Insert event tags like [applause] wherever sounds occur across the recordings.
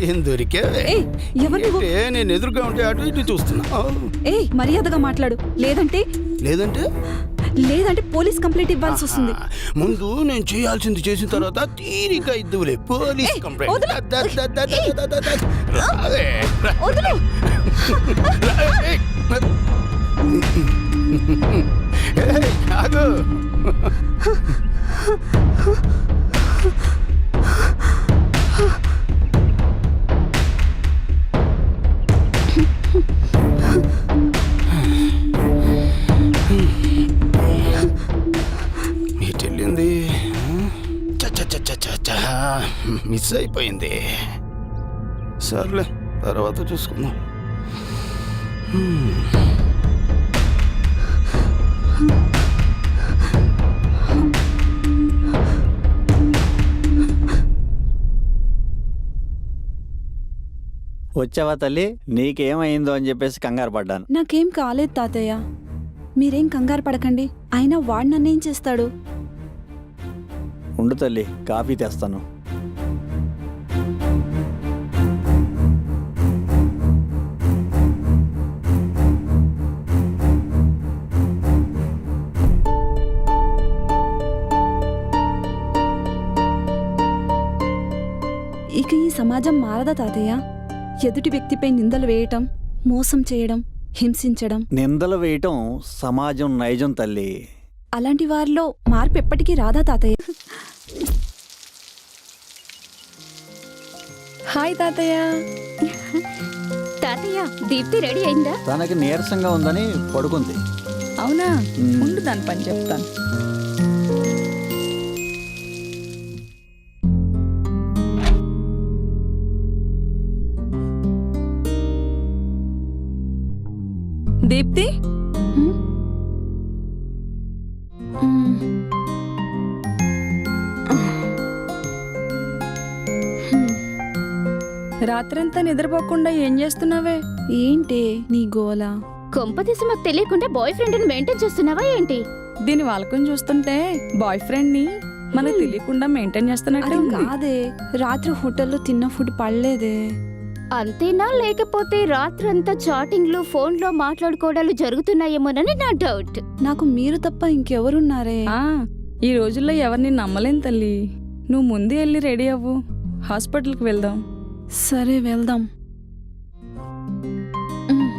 ఏం దొరికావే ఏయ్, ఎవరు నువ్వు? ఏంటే, నేను ఎదురుగా ఉంటే అటు ఇటు చూస్తున్నా ఆ, ఏ మర్యాదగా మాట్లాడు లేదంటే లేదంటే లేదంటే పోలీస్ కంప్లైంట్ ఇవ్వాల్సి వస్తుంది ముందు నేను చేయాల్సింది చేసిన తర్వాత తీరిక ఇద్దువులే పోలీస్ ఏయ్, కంప్లైంట్ వదలు. ద, ద, ద, ద, ద, ద, ద. రావే, రా. వదులు రా, ఏయ్. ఏయ్, ఆగు. మిస్ అయిపోయింది. సర్లే తర్వాత చూసుకుందాం. వచ్చావా తల్లి? నీకేమైందో అని చెప్పేసి కంగారు పడ్డాను. నాకేం కాలేదు తాతయ్య. మీరేం కంగారు పడకండి. అయినా వాడు నన్నేం చేస్తాడు? ఉండు తల్లి కాఫీ తెస్తాను. ఇక ఈ సమాజం మారదా తాతయ్య? ఎదుటి వ్యక్తిపై నిందలు వేయటం మోసం చేయడం హింసించడం. నిందలు వేయటం సమాజం నైజం తల్లి. అలాంటి వారిలో మార్పు ఎప్పటికీ రాదా తాతయ్య? హాయ్ తాతయ్య. తాతయ్య దీప్తి రెడీ అయిందా? తనకి నీరసంగా ఉందని పడుకుంది. అవునా. ఉండు దాని పని చెప్తాను. దీప్తి. రాత్రంతా నిద్రపోకుండా ఏం చేస్తున్నావే? ఏంటి నీ గోల? కొంపతీసి మాకు తెలియకుండా బాయ్ ఫ్రెండ్ మెయింటైన్ చేస్తున్నావా ఏంటి? దీని వాళ్ళకం చూస్తుంటే బాయ్ ఫ్రెండ్ని మనకు తెలియకుండా మెయింటైన్ చేస్తున్నట్టే కాదే. రాత్రి హోటల్లో తిన్న ఫుడ్ పడలేదే. అంతేనా? లేకపోతే రాత్రంతా చాటింగ్లు ఫోన్లో మాట్లాడుకోవడాలు జరుగుతున్నాయేమోనని నా డౌట్. నాకు మీరు తప్ప ఇంకెవరున్నారే? ఆ ఈ రోజుల్లో ఎవరిని నమ్మలేం తల్లి. నువ్వు ముందు వెళ్ళి రెడీ అవ్వు. హాస్పిటల్కి వెళ్దాం. సరే వెళ్దాం. మ్మ్.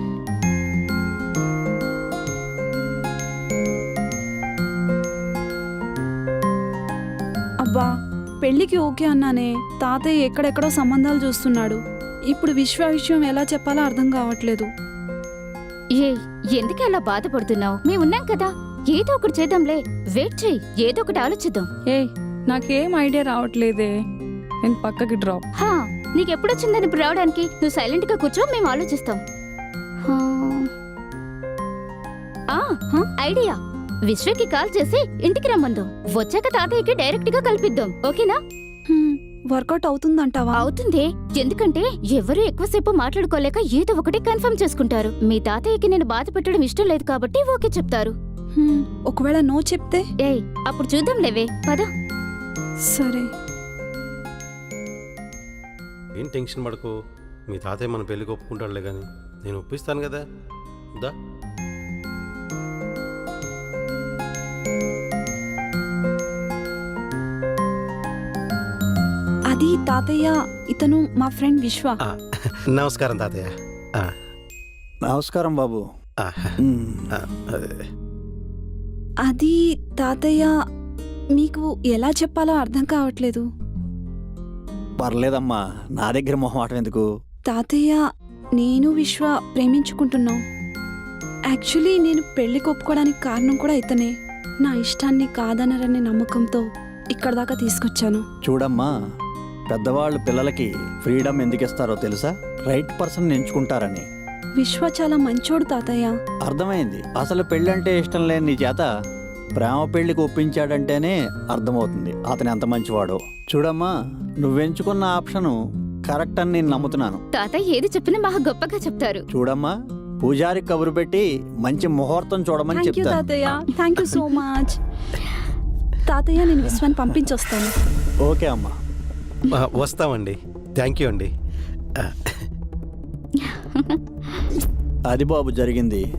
అబ్బా పెళ్ళికి ఓకే అన్నానే. తాతయ్య ఎక్కడెక్కడో సంబంధాలు చూస్తున్నాడు. ఇప్పుడు విశ్వ విషయం ఎలా చెప్పాలో అర్థం కావట్లేదు. ఏ ఎందుకు అలా బాధపడుతున్నావు? మేమున్నాం కదా. ఏదో ఒకటి చేద్దాంలే. వెయిట్ చెయ్యి. ఏదో ఒకటి ఆలోచిద్దాం. ఏయ్ నాకేం ఐడియా రావట్లేదే. నేను పక్కకి డ్రాప్. హా నీకెప్పుడొచ్చిందని ఇప్పుడు రావడానికి? నువ్వు సైలెంట్గా కూర్చో మేము ఆలోచిస్తాం. హా. ఆ, హ, ఐడియా. విశ్వకి కాల్ చేసి ఇంటికి రమ్మందాం. వచ్చాక తాతయ్యకి డైరెక్ట్గా కల్పిద్దాం. ఓకేనా? హ్మ్, వర్కౌట్ అవుతుందంటావా? అవుతుంది. ఎందుకంటే ఎవరు ఎక్కువసేపు మాట్లాడుకోలేక ఏదో ఒకటి కన్ఫర్మ్ చేసుకుంటారు. మీ తాతయ్యకి నేను బాధ పెట్టడం ఇష్టం లేదు కాబట్టి ఓకే చెప్తారు. హ్మ్, ఒకవేళ నో చెప్తే? ఏయ్ అప్పుడు చూద్దాం లేవే. పద. సరే. ఏం టెన్షన్ పడకు. మీ తాతయ్య మన పెళ్ళికి ఒప్పుకుంటాడులే కానీ నేను ఒప్పిస్తాను కదా. దా. అది తాతయ్య ఇతను మా ఫ్రెండ్ విశ్వ. ఆ, నమస్కారం తాతయ్య. ఆ, నమస్కారం బాబు. ఆ, ఉమ్, ఆ, అదే. అది తాతయ్య మీకు ఎలా చెప్పాలో అర్థం కావట్లేదు. పర్లేదమ్మా నా దగ్గర మొహమాటం ఎందుకు? తాతయ్య నేను విశ్వ ప్రేమించుకుంటున్నాం. యాక్చువల్లీ నేను పెళ్ళికి ఒప్పుకోవడానికి కారణం కూడా ఇతనే. నా ఇష్టాన్ని కాదనరనే నమ్మకంతో ఇక్కడ దాకా తీసుకొచ్చాను. చూడమ్మా పెద్దవాళ్ళు పిల్లలకి ఫ్రీడమ్ ఎందుకు ఇస్తారో తెలుసా? రైట్ పర్సన్ ఎంచుకుంటారని. విశ్వ చాలా మంచోడు తాతయ్య. అర్థమైంది. అసలు పెళ్ళంటే ఇష్టం లేని నీ చేత ప్రేమ పెళ్ళికి ఒప్పించాడంటేనే అర్థమవుతుంది. అతను ఎంత మంచివాడో. చూడమ్మా నువ్వెంచుకున్న ఆప్షను కరెక్ట్ అని నేను నమ్ముతున్నాను. తాతయ్య ఏది చెప్పినా మహా గొప్పగా చెప్తారు. చూడమ్మా పూజారి కబురు పెట్టి మంచి ముహూర్తం చూడమని థ్యాంక్ యూ చెప్తాను. తాతయ్య. థ్యాంక్ యూ సో మచ్ తాతయ్య నేను విశ్వాన్ని పంపించొస్తాను. ఓకే అమ్మా. వస్తామండి. థ్యాంక్ యూ అండి. అది [laughs] బాబు జరిగింది.